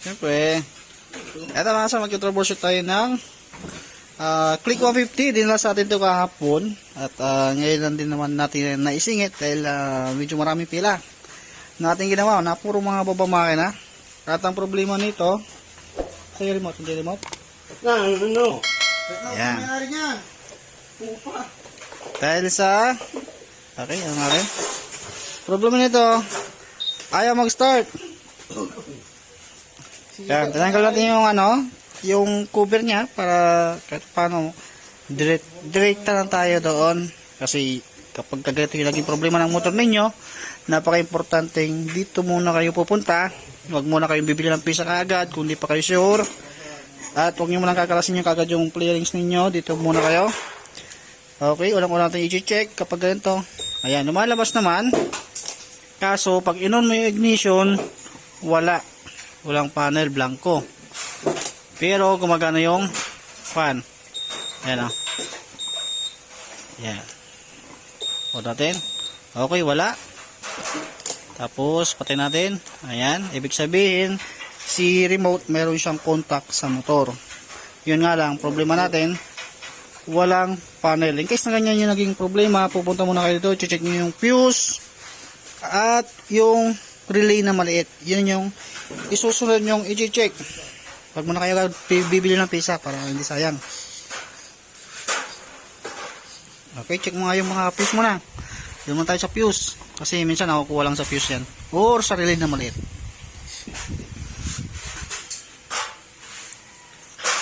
Siyempre, eto mga sa mag-troubleshoot tayo ng ah, Click 150. Din lang sa atin ito kahapon. At ah, ngayon lang din naman natin naisingit dahil ah, medyo maraming pila. Na ating ginawa na puro mga baba makina. At ang problema nito, sa remote, hindi remote. Na, ano, ano? Yan. Pupa. Dahil sa Okay, ano nga rin? Problema nito Ayaw mag-start Yan, tinanggal natin yung ano Yung cover niya Para kahit paano direct, Direkta lang tayo doon Kasi kapag kaganito yung naging problema ng motor ninyo Napaka-importanteng Dito muna kayo pupunta Huwag muna kayong bibili ng pisa kaagad Kung di pa kayo sure At huwag nyo muna kakalasin yung kagad yung clearings ninyo Dito muna kayo Okay, unang-una natin i-check kapag ganito. Ayan, lumalabas naman. Kaso, pag inon mo yung ignition, wala. Walang panel, blanco. Pero, gumagana yung fan. Ayan o. Ayan. O natin. Okay, wala. Tapos, patay natin. Ayan, ibig sabihin, si remote meron siyang contact sa motor. Yun nga lang, problema natin, walang panel. In case na ganyan yung naging problema, pupunta muna kayo dito, check nyo yung fuse at yung relay na maliit. Yun yung isusunod yung i-check. Pag muna kayo bibili ng pisa para hindi sayang. Okay, check mo nga yung mga fuse muna. Doon muna tayo sa fuse. Kasi minsan nakukuha lang sa fuse yan. Or sa relay na maliit.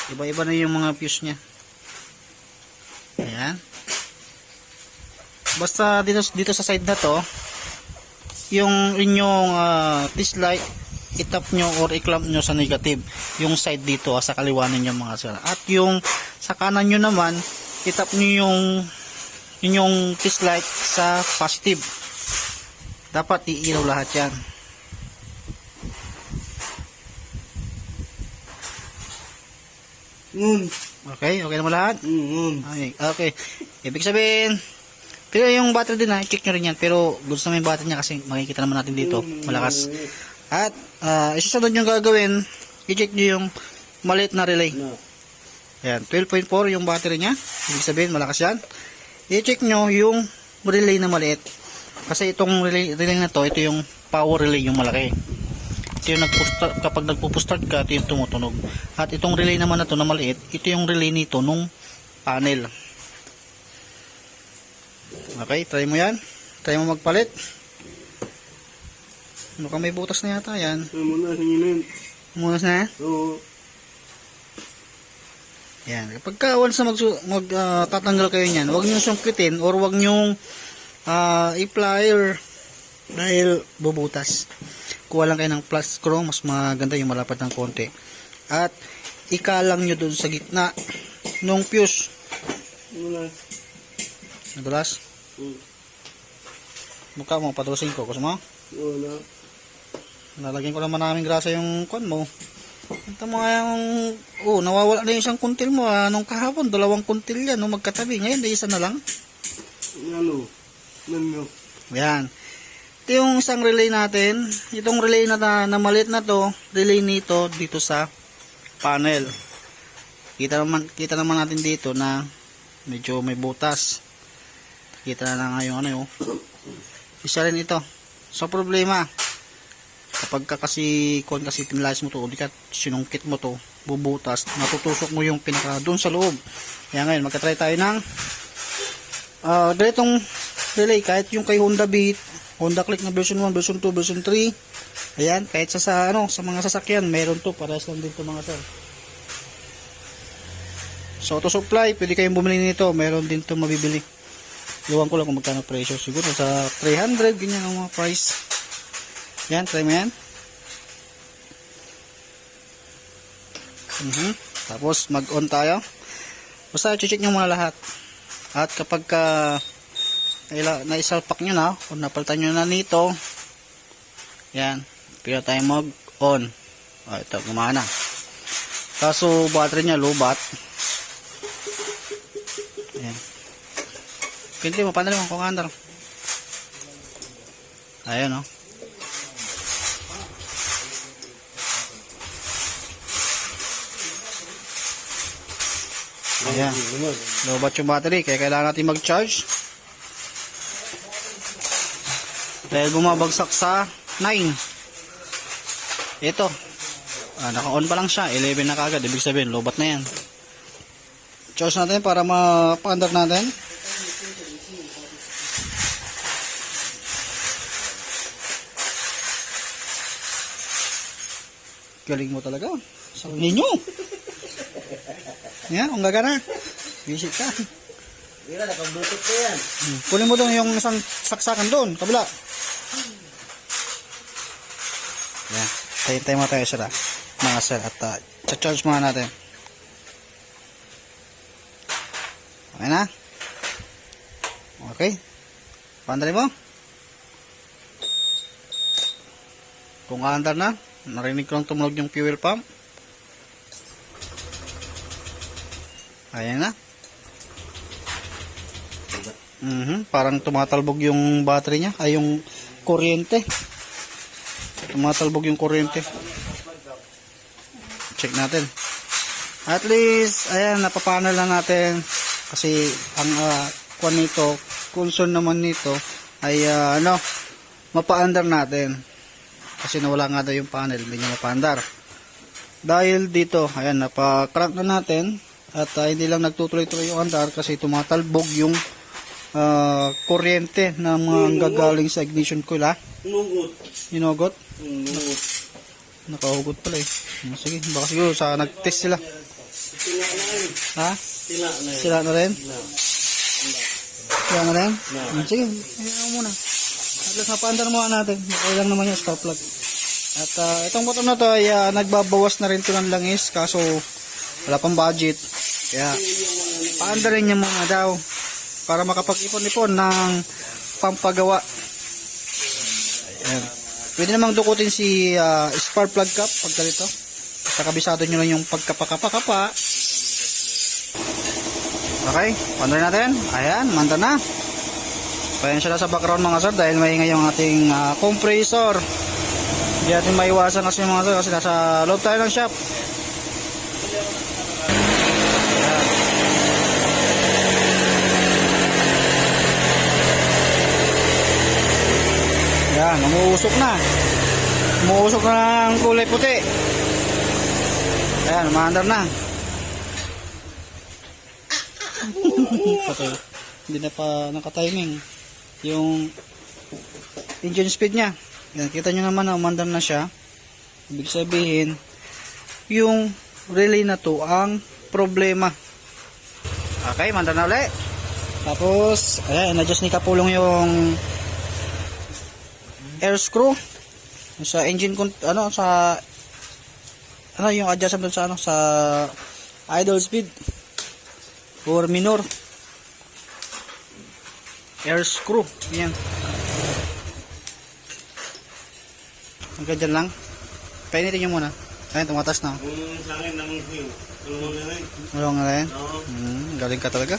Iba-iba na yung mga fuse niya. Ayan. Basta dito dito sa side na to, yung inyong uh, test light itap nyo or i-clamp nyo sa negative yung side dito ah, sa kaliwa ninyo mga sir at yung sa kanan nyo naman itap nyo yung inyong test light sa positive dapat iilaw lahat yan Nun. okay okay na mo lahat Mm. Okay, okay. Ibig sabihin, pero yung battery din ha, check nyo rin yan. Pero gusto naman yung battery niya kasi makikita naman natin dito, malakas. At uh, isusunod yung gagawin, i-check nyo yung maliit na relay. Na. Ayan, 12.4 yung battery niya. Ibig sabihin, malakas yan. I-check nyo yung relay na maliit. Kasi itong relay, relay na to, ito yung power relay yung malaki. Ito yung nagpo-start, kapag nagpo-start ka, ito yung tumutunog. At itong relay naman na to na maliit, ito yung relay nito nung panel. Okay, try mo yan. Try mo magpalit. Mukhang may butas na yata yan. Ano mo na, singinin. Munas na yan. Oo. Yan. Kapag ka once na mag, mag ah, tatanggal kayo niyan, huwag niyo sungkitin or huwag niyo uh, i-plier dahil bubutas. Kuha lang kayo ng plus screw, mas maganda yung malapad ng konti. At ikalang nyo dun sa gitna nung fuse. Ano na? Nadulas. Mm. Mukha mo, patulusin ko. Gusto mo? Oo na. Nalagyan ko naman namin grasa yung kon mo. Ito mo nga yung, oh, nawawala na yung isang kuntil mo. Ah. Nung kahapon, dalawang kuntil yan, nung magkatabi. Ngayon, isa na lang. Ano? Ano? Yan. Ito yung isang relay natin. Itong relay na, na, na maliit na to, relay nito dito sa panel. Kita naman, kita naman natin dito na medyo may butas. Kita na nga yung ano yung isa rin ito. So problema, kapag ka kasi kung kasi pinalayas mo to, o ka sinungkit mo to, bubutas, natutusok mo yung pinaka doon sa loob. Kaya ngayon, magka-try tayo ng ah ganitong relay, kahit yung kay Honda Beat, Honda Click na version 1, version 2, version 3, ayan, kahit sa, sa, ano, sa mga sasakyan, meron to, parehas lang din to mga sir. So, auto supply, pwede kayong bumili nito, meron din to mabibili. Iwan ko lang kung magkano presyo. Siguro sa 300, ganyan ang mga price. Yan, try mo yan. Mhm. Tapos, mag-on tayo. Basta, check nyo muna lahat. At kapag ka naila, naisalpak nyo na, kung napalitan nyo na nito, yan, pila tayo mag-on. O, ito, gumana. Kaso, battery niya, low-bat. Ayan. Pinti mo, panalo mo kung andar. Ayan, oh. Ayan. Lobat yung battery, kaya kailangan natin mag-charge. Dahil bumabagsak sa 9. Ito. Ah, naka-on pa lang siya. 11 na kagad. Ibig sabihin, lobat na yan. Charge natin para ma-under natin. Galing mo talaga. Sa ninyo. Yan, ang gagana. Visit ka. Mira, nakablutot ko yan. Hmm. Kunin mo doon yung isang saksakan doon, kabila. Yan. Tayo-tayo mo tayo sila. Mga sir. At uh, charge muna natin. Okay na? Okay. Pandali mo. Kung aandar na, narinig ko lang tumunog yung fuel pump. Ayan na. Mhm, parang tumatalbog yung battery niya, ay yung kuryente. Tumatalbog yung kuryente. Check natin. At least, ayan, napapano lang natin kasi ang uh, kwan nito, concern naman nito ay ah, ano, mapaandar natin. Kasi nawala nga daw yung panel, hindi niya mapaandar. Dahil dito, ayan, napakrank na natin at ah, hindi lang nagtutuloy-tuloy yung andar kasi tumatalbog yung ah, kuryente na mga gagaling sa ignition coil ha. Nugot. Inugot. Nugot. Nakahugot pala eh. Ah, Sige, baka siguro sa nag-test sila. Sila na yun. Ha? Sila na yun. Sila na rin? Sila na rin? Sige, ayaw mo muna. At least mapaandar mo natin. Okay lang naman yung spark plug. At ah, itong motor na to ay ah, nagbabawas na rin to ng langis kaso wala pang budget. Kaya paandarin niya muna daw para makapag-ipon-ipon ng pampagawa. Ayan. Pwede namang dukutin si ah, spark plug cap pag ganito. Basta kabisado nyo lang yung pagkapakapakapa. Okay, paandarin natin. Ayan, manda na. Pasensya na sa background mga sir dahil maingay yung ating ah, compressor. Hindi natin maiwasan kasi mga sir kasi nasa loob tayo ng shop. Yan, umuusok na. Umuusok na ng kulay puti. Ayan, maandar na. Patay. Hindi na pa nakatiming. Yung engine speed niya. Yan, kita nyo naman na umandar na siya. Ibig sabihin, yung relay na to ang problema. Okay, mandar na ulit. Tapos, ayan, na-adjust ni Kapulong yung air screw. Sa engine ano sa ano yung adjustment sa ano sa idle speed. Or minor. Air screw. Yan hanggang dyan lang. Painitin nyo muna. Ayun tumatas na. Sa akin nang yung tulungan na rin. Hmm, galing ka talaga.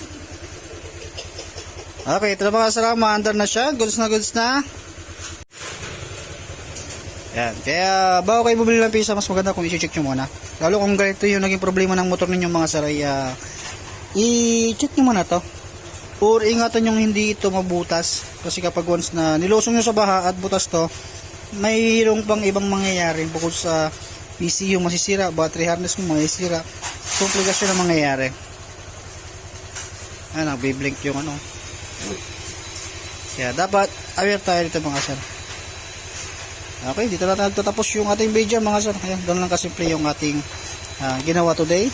Okay ito na mga sarama andar na siya. Goods na goods na yan. Kaya bago kayo bumili ng pisa, mas maganda kung i-check nyo muna. Lalo kung ganito yung naging problema ng motor ninyo mga saray, ah, i-check nyo muna to. Or ingatan yung hindi ito mabutas. Kasi kapag once na nilosong nyo sa baha at butas to, may hirong pang ibang mangyayari bukod sa PCU masisira, battery harness mo masisira. Komplikasyon ang mangyayari. Ayan, nagbiblink yung ano. Kaya dapat aware tayo dito mga sir. Okay, dito na tayo tatapos yung ating video mga sir. Ayan, doon lang kasimple yung ating ah, ginawa today.